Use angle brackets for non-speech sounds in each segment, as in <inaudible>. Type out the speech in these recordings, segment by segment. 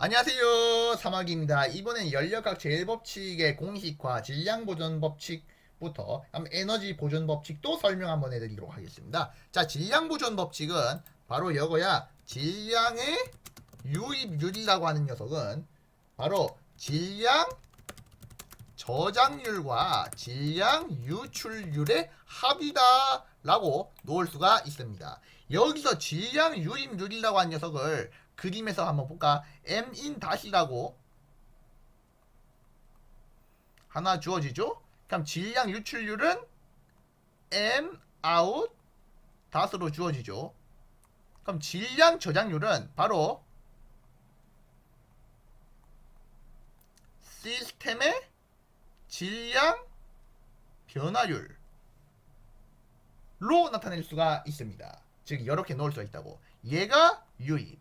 안녕하세요. 사막입니다. 이번엔 연력학 제일법칙의 공식화, 질량 보존 법칙부터 한번 에너지 보존 법칙도 설명 한번 해드리도록 하겠습니다. 자, 질량 보존 법칙은 바로 이거야. 질량의 유입률이라고 하는 녀석은 바로 질량 저장률과 질량 유출률의 합이다 라고 놓을 수가 있습니다. 여기서 질량 유입률이라고 하는 녀석을 그림에서 한번 볼까? m인 다시라고 하나 주어지죠? 그럼 질량 유출률은 m out 다스로 주어지죠. 그럼 질량 저장률은 바로 시스템의 질량 변화율 로 나타낼 수가 있습니다. 즉 이렇게 놓을 수가 있다고. 얘가 유입.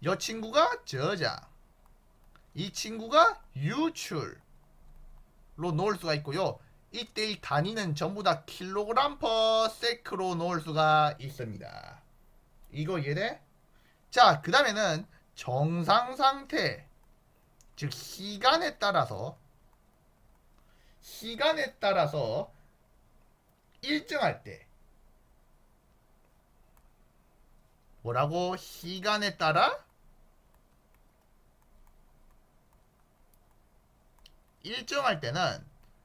이 친구가 저장. 이 친구가 유출로 놓을 수가 있고요. 이때의 단위는 전부 다 킬로그램 퍼 세크로 놓을 수가 있습니다. 이거 이해돼? 자, 그 다음에는 정상 상태. 즉, 시간에 따라서 시간에 따라서 일정할 때 뭐라고 시간에 따라 일정할 때는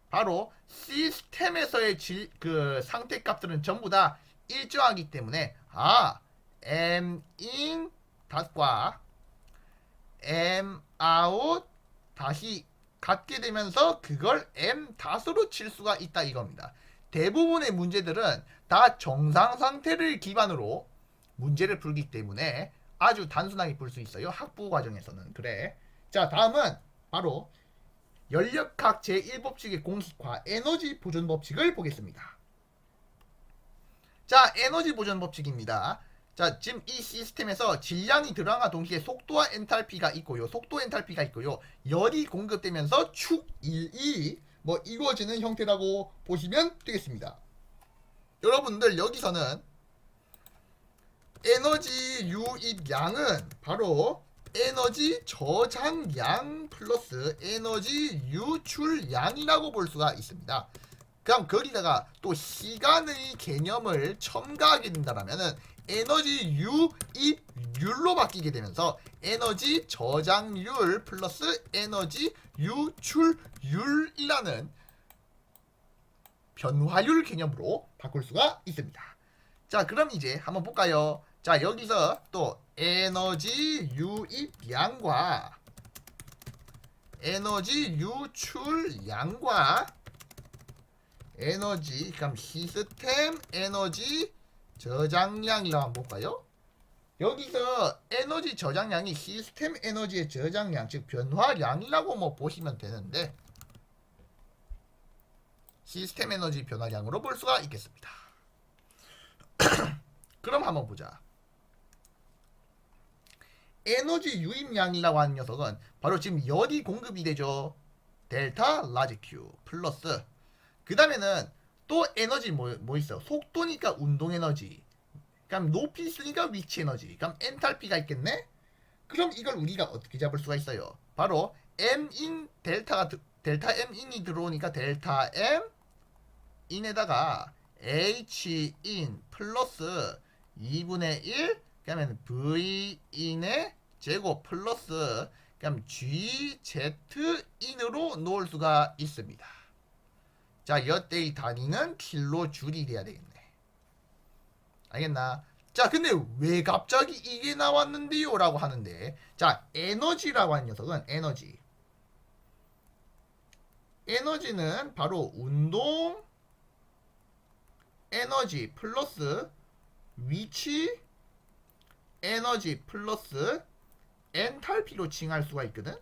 바로 시스템에서의 질, 그 상태 값들은 전부 다 일정하기 때문에 아 m in 닷과 m out 다시 같게 되면서 그걸 m 다수로 칠 수가 있다 이겁니다. 대부분의 문제들은 다 정상 상태를 기반으로 문제를 풀기 때문에 아주 단순하게 풀 수 있어요. 학부 과정에서는 그래. 자 다음은 바로 연력학 제1법칙의 공식화 에너지 보존 법칙을 보겠습니다. 자, 에너지 보존 법칙입니다. 자, 지금 이 시스템에서 질량이 들어간과 동시에 속도와 엔탈피가 있고요. 속도 엔탈피가 있고요. 열이 공급되면서 축 1이 뭐 이루어지는 형태라고 보시면 되겠습니다. 여러분들 여기서는 에너지 유입량은 바로 에너지 저장량 플러스 에너지 유출량이라고 볼 수가 있습니다. 그럼 거기다가 또 시간의 개념을 첨가하게 된다면은 에너지 유입률로 바뀌게 되면서 에너지 저장률 플러스 에너지 유출률이라는 변화율 개념으로 바꿀 수가 있습니다. 자, 그럼 이제 한번 볼까요? 자, 여기서 또 에너지 유입량과 에너지 유출량과 에너지 그럼 시스템 에너지 저장량이라고 한번 볼까요? 여기서 에너지 저장량이 시스템 에너지의 저장량 즉 변화량이라고 뭐 보시면 되는데 시스템 에너지 변화량으로 볼 수가 있겠습니다. <clears throat> 그럼 한번 보자. 에너지 유입량이라고 하는 녀석은 바로 지금 열이 공급이 되죠. 델타 라지 큐 플러스 그 다음에는 또 에너지 뭐, 뭐 있어? 속도니까 운동 에너지. 그럼 높이 있으니까 위치 에너지. 그럼 엔탈피가 있겠네? 그럼 이걸 우리가 어떻게 잡을 수가 있어요? 바로 m 인 델타가 드- 델타 m 인이 들어오니까 델타 m 인에다가 h 인 플러스 2분의 1 그러면 v 인의 제곱 플러스 그럼 g z 인으로 놓을 수가 있습니다. 자, 여때의 단위는 킬로 줄이 돼야 되겠네. 알겠나? 자, 근데 왜 갑자기 이게 나왔는데요? 라고 하는데, 자, 에너지라고 하는 녀석은 에너지. 에너지는 바로 운동 에너지 플러스 위치 에너지 플러스 엔탈피로 칭할 수가 있거든?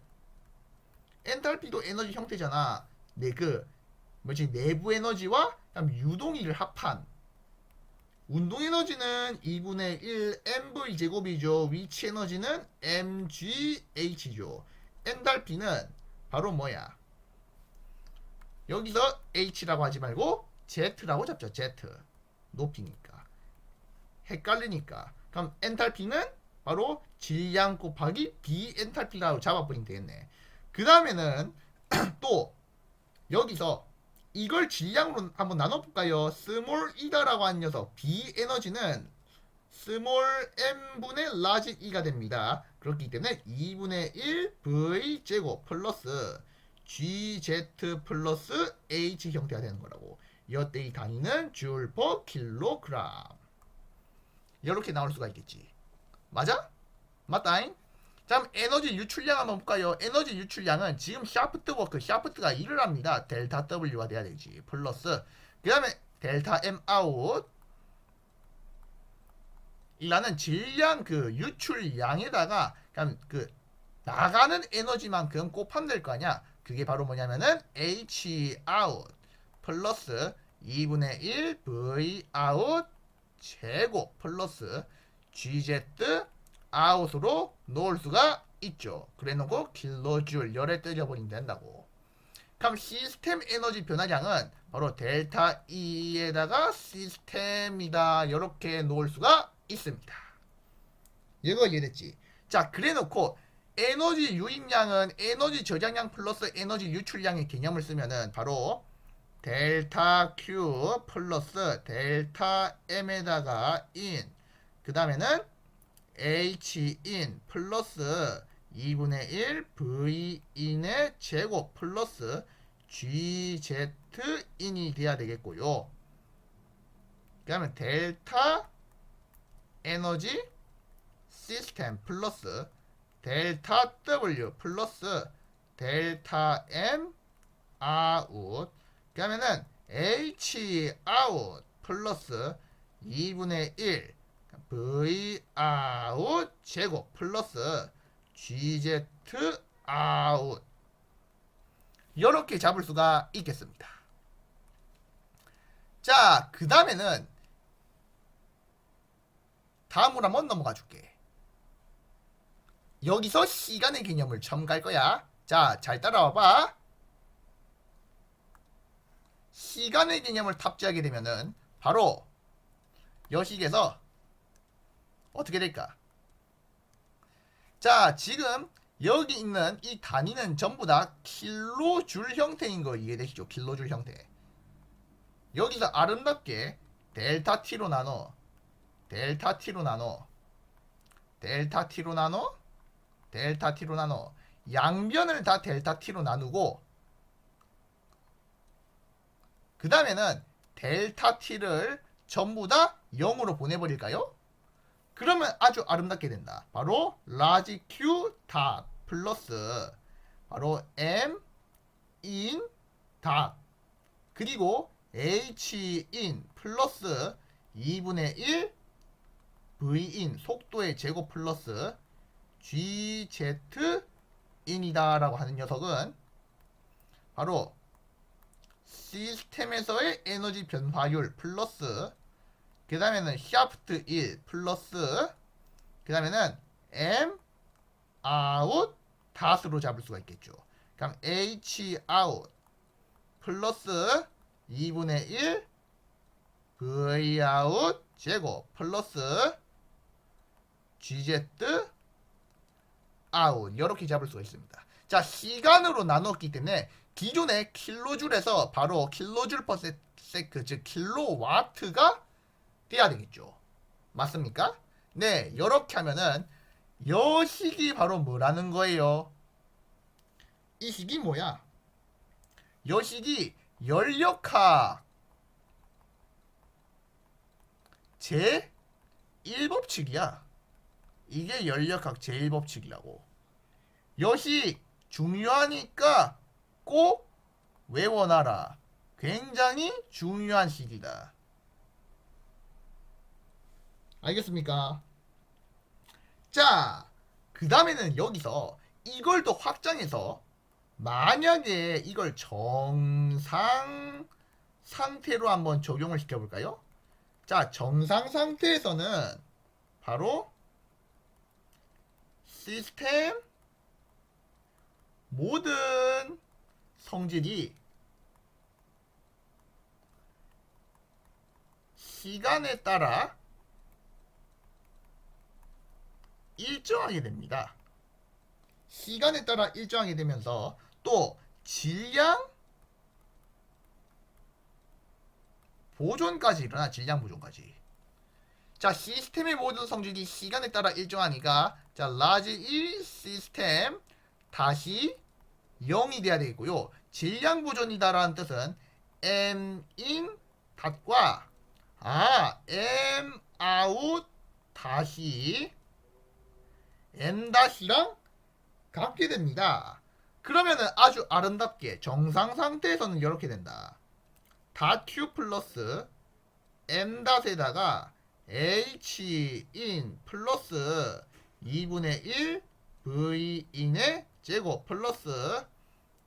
엔탈피도 에너지 형태잖아. 네, 그, 뭐지 내부 에너지와 유동이를 합한 운동 에너지는 2분의 1 mv 제곱이죠. 위치 에너지는 mgh죠. 엔달피는 바로 뭐야? 여기서 h라고 하지 말고 z라고 잡죠. z 높이니까 헷갈리니까 그럼 엔탈피는 바로 질량 곱하기 B 엔탈피라고 잡아버리면 되겠네. 그 다음에는 <clears throat> 또 여기서 이걸 질량으로 한번 나눠볼까요? 스몰 이다라고 하는 녀석 B 에너지는 스몰 m분의 라지 e가 됩니다. 그렇기 때문에 2분의 1 v 제곱 플러스 gz 플러스 h 형태가 되는 거라고. 이때 이 단위는 줄 per 킬로그램. 이렇게 나올 수가 있겠지. 맞아? 맞다잉? 자, 그럼 에너지 유출량 한번 볼까요? 에너지 유출량은 지금 샤프트 워크, 샤프트가 1을 합니다. 델타 W가 돼야 되지. 플러스. 그 다음에 델타 M 아웃. 이라는 질량 그 유출량에다가 그냥 그 나가는 에너지만큼 곱하면 될거 아니야. 그게 바로 뭐냐면은 H 아웃 플러스 2분의 1 V 아웃 제곱 플러스 GZ 아웃으로 놓을 수가 있죠. 그래 놓고 킬로줄 열에 때려버리면 된다고. 그럼 시스템 에너지 변화량은 바로 델타 E에다가 시스템이다. 이렇게 놓을 수가 있습니다. 이거 이해됐지? 자, 그래 놓고 에너지 유입량은 에너지 저장량 플러스 에너지 유출량의 개념을 쓰면은 바로 델타 Q 플러스 델타 M에다가 인. 그 다음에는 H 인 플러스 2분의 1 V 인의 제곱 플러스 GZ 인이 돼야 되겠고요. 그 다음에 델타 에너지 시스템 플러스 델타 W 플러스 델타 M 아웃 그 다음에는 H 아웃 플러스 2분의 1 V 아웃 제곱 플러스 GZ 아웃 이렇게 잡을 수가 있겠습니다. 자, 그 다음에는 다음으로 한번 넘어가 줄게. 여기서 시간의 개념을 갈 거야. 자, 잘 따라와 봐. 시간의 개념을 탑재하게 되면은 바로 여식에서 어떻게 될까? 자, 지금 여기 있는 이 단위는 전부 다 킬로줄 형태인 거 이해되시죠? 킬로줄 형태. 여기서 아름답게 델타 T로 나눠 델타 T로 나눠 델타 T로 나눠 델타 T로 나눠 양변을 다 델타 T로 나누고 그 다음에는 델타 T를 전부 다 0으로 보내버릴까요? 그러면 아주 아름답게 된다. 바로 라지 Q 닷 플러스 바로 M 인닷 그리고 H 인 플러스 2분의 1 V 인 속도의 제곱 플러스 GZ 인이다라고 하는 녀석은 바로 시스템에서의 에너지 변화율 플러스 그 다음에는 샤프트 1 플러스 그 다음에는 M 아웃 닷으로 잡을 수가 있겠죠. 그럼 H 아웃 플러스 2분의 1 V 아웃 제곱 플러스 GZ 아웃 이렇게 잡을 수가 있습니다. 자 시간으로 나눴기 때문에 기존의 킬로줄에서 바로 킬로줄 퍼 세크 즉 킬로와트가 돼야 되겠죠. 맞습니까? 네, 이렇게 하면은 여식이 바로 뭐라는 거예요? 이 식이 뭐야? 여식이 연력학 제 1법칙이야. 이게 연력학 제1법칙이라고. 여식 중요하니까 꼭 외워놔라. 굉장히 중요한 식이다. 알겠습니까? 자, 그 다음에는 여기서 이걸 또 확장해서 만약에 이걸 정상 상태로 한번 적용을 시켜볼까요? 자, 정상 상태에서는 바로 시스템 모든 성질이 시간에 따라 일정하게 됩니다. 시간에 따라 일정하게 되면서 또 질량 보존까지 일어나 질량 보존까지. 자 시스템의 모든 성질이 시간에 따라 일정하니까 자 라지 1 시스템 다시 0이 돼야 되겠고요. 질량 보존이다 라는 뜻은 m in 닷과 아 m out 다시 다시랑 같게 됩니다. 그러면은 아주 아름답게 정상 상태에서는 이렇게 된다. 다 q 플러스 m 닷에다가 h in 플러스 2분의 1 v in의 제곱 플러스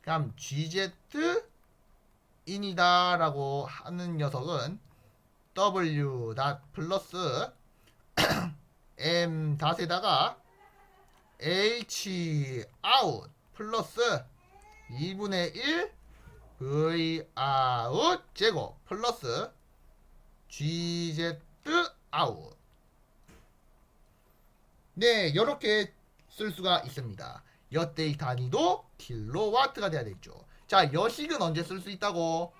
그럼 gz in이다 라고 하는 녀석은 w 닷 플러스 <clears throat> m 닷에다가 h out 플러스 2분의 1 v out 제곱 플러스 gz out. 네 이렇게 쓸 수가 있습니다. 여때의 단위도 킬로와트가 돼야 되죠. 자 여식은 언제 쓸 수 있다고?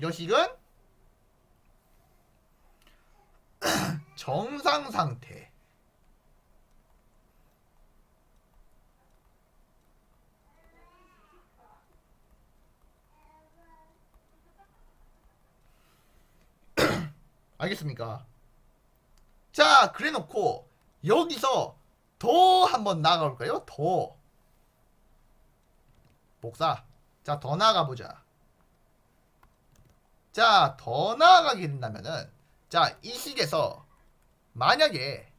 여식은 <clears throat> 정상 상태 알겠습니까? 자, 그래 놓고 여기서 더 한번 나가 볼까요? 더. 복사. 자, 더 나가 보자. 자, 더 나아가게 된다면은 자, 이 식에서 만약에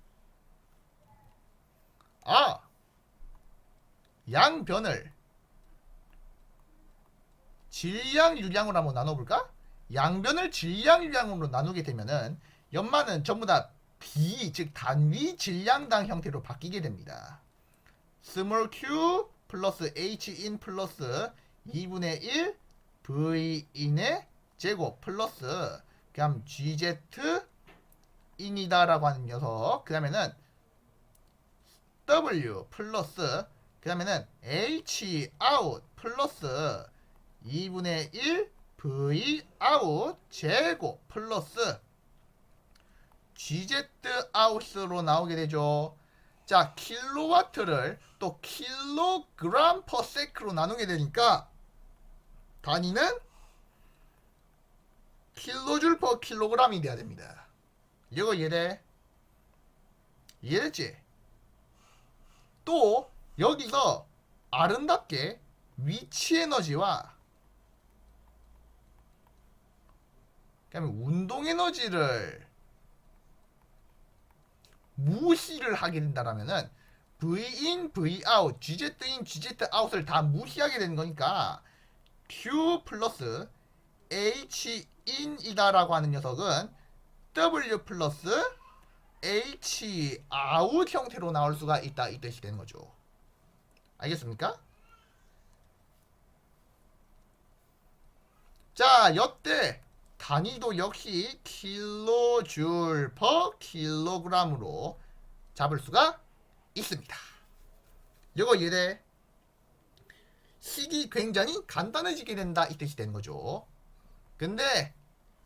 아 양변을 질량 유량으로 한번 나눠 볼까? 양변을 질량 유량으로 나누게 되면은 연마는 전부 다 B 즉 단위 질량당 형태로 바뀌게 됩니다. small q 플러스 h in 플러스 2분의 1 v in의 제곱 플러스 그다음 gz in이다라고 하는 녀석 그 다음에는 w 플러스 그 다음에는 h out 플러스 2분의 1 v out 제곱 플러스 gz out으로 나오게 되죠. 자, 킬로와트를 또 킬로그램 퍼 세크로 나누게 되니까 단위는 킬로줄 퍼 킬로그램이 돼야 됩니다. 이거 이해돼? 이해됐지? 또 여기서 아름답게 위치 에너지와 그다음에 운동 에너지를 무시를 하게 된다라면은 V in, V out, GZ in, GZ out을 다 무시하게 되는 거니까 Q 플러스 H in이다라고 하는 녀석은 W 플러스 H out 형태로 나올 수가 있다 이 뜻이 되는 거죠. 알겠습니까? 자, 여태 단위도 역시 킬로줄 퍼 킬로그램으로 잡을 수가 있습니다. 이거 이해돼? 식이 굉장히 간단해지게 된다 이 뜻이 되는 거죠. 근데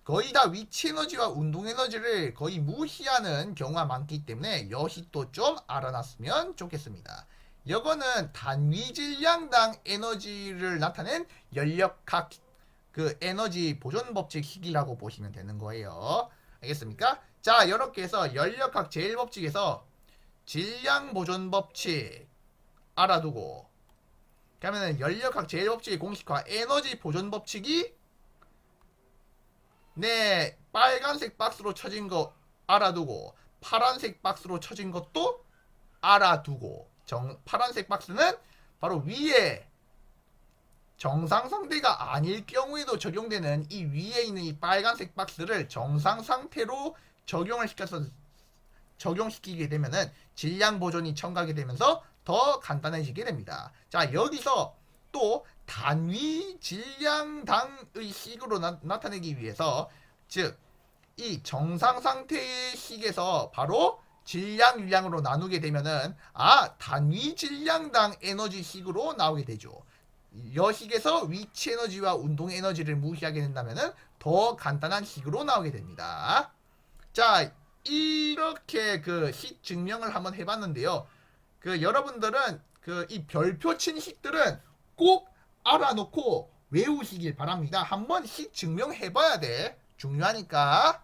거의 다 위치 에너지와 운동 에너지를 거의 무시하는 경우가 많기 때문에 여식도 좀 알아놨으면 좋겠습니다. 이거는 단위 질량당 에너지를 나타낸 연력학 그 에너지 보존 법칙 식이라고 보시면 되는 거예요. 알겠습니까? 자, 이렇게 해서 연력학 제일 법칙에서 질량 보존 법칙 알아두고 그러면은 연력학 제일 법칙의 공식화 에너지 보존 법칙이 네 빨간색 박스로 쳐진 거 알아두고 파란색 박스로 쳐진 것도 알아두고 정 파란색 박스는 바로 위에 정상 상태가 아닐 경우에도 적용되는 이 위에 있는 이 빨간색 박스를 정상 상태로 적용을 시켜서 적용시키게 되면은 질량 보존이 첨가하게 되면서 더 간단해지게 됩니다. 자 여기서 또 단위 질량당의 식으로 나, 나타내기 위해서 즉 이 정상 상태의 식에서 바로 질량 유량으로 나누게 되면은 아 단위 질량당 에너지 식으로 나오게 되죠. 여식에서 위치 에너지와 운동 에너지를 무시하게 된다면은 더 간단한 식으로 나오게 됩니다. 자 이렇게 그 식 증명을 한번 해봤는데요. 그 여러분들은 그 이 별표 친 식들은 꼭 알아놓고 외우시길 바랍니다. 한번 식 증명해봐야 돼. 중요하니까.